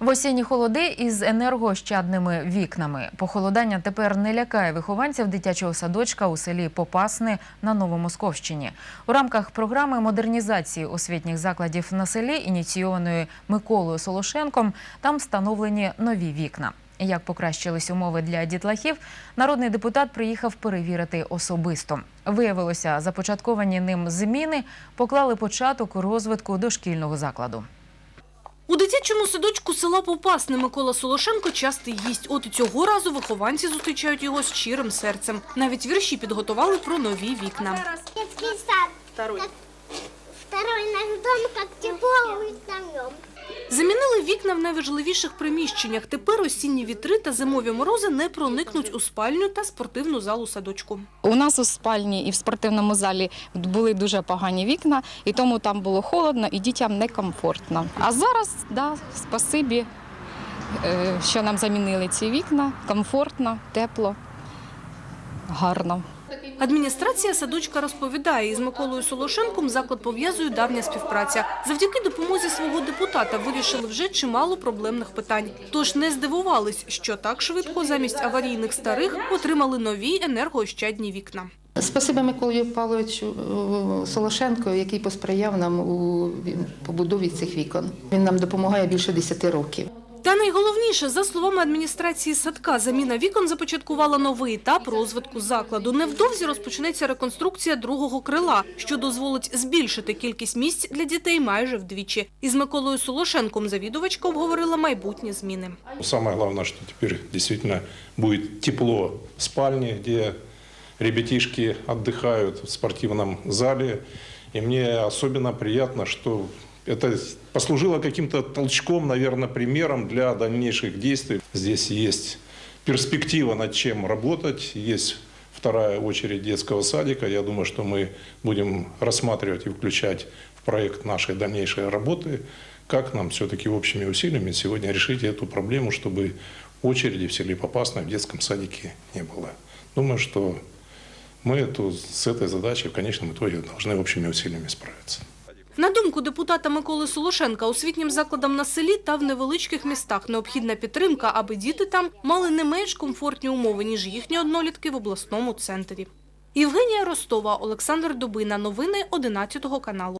В осінні холоди із енергоощадними вікнами. Похолодання тепер не лякає вихованців дитячого садочка у селі Попасне на Новомосковщині. У рамках програми модернізації освітніх закладів на селі, ініційованої Миколою Солошенком, там встановлені нові вікна. Як покращились умови для дітлахів, народний депутат приїхав перевірити особисто. Виявилося, започатковані ним зміни поклали початок розвитку дошкільного закладу. У дитячому садочку села Попасне Микола Солошенко частий гість. От і цього разу вихованці зустрічають його з щирим серцем. Навіть вірші підготували про нові вікна. Детский сад. Второй. Второй наш дом, как тепло будет на нем. Замінили вікна в найважливіших приміщеннях. Тепер осінні вітри та зимові морози не проникнуть у спальню та спортивну залу садочку. У нас у спальні і в спортивному залі були дуже погані вікна, і тому там було холодно і дітям некомфортно. А зараз, да, спасибі, е, що нам замінили ці вікна. Комфортно, тепло, гарно. Адміністрація садочка розповідає, із Миколою Солошенком заклад пов'язує давня співпраця. Завдяки допомозі свого депутата вирішили вже чимало проблемних питань. Тож не здивувались, що так швидко замість аварійних старих отримали нові енергоощадні вікна. Спасибо Миколі Павловичу е, Солошенко, який посприяв нам у побудові цих вікон. Він нам допомагає більше 10 років. Та найголовніше, за словами адміністрації садка, заміна вікон започаткувала новий етап розвитку закладу. Невдовзі розпочнеться реконструкція другого крила, що дозволить збільшити кількість місць для дітей майже вдвічі. Із Миколою Солошенком завідувачка обговорила майбутні зміни. Самое главное, что теперь действительно будет тепло в спальне, где ребятишки отдыхают в спортивном зале. И мне особенно приятно, что это послужило каким-то толчком, наверное, примером для дальнейших действий. Здесь есть перспектива над чем работать, есть вторая очередь детского садика. Я думаю, что мы будем рассматривать и включать в проект нашей дальнейшей работы, как нам все-таки общими усилиями сегодня решить эту проблему, чтобы очереди в селе Попасной в детском садике не было. Думаю, что мы эту, с этой задачей в конечном итоге должны общими усилиями справиться. На думку депутата Миколи Солошенка, освітнім закладам на селі та в невеличких містах необхідна підтримка, аби діти там мали не менш комфортні умови, ніж їхні однолітки в обласному центрі. Євгенія Ростова, Олександр Дубина. Новини 11 каналу.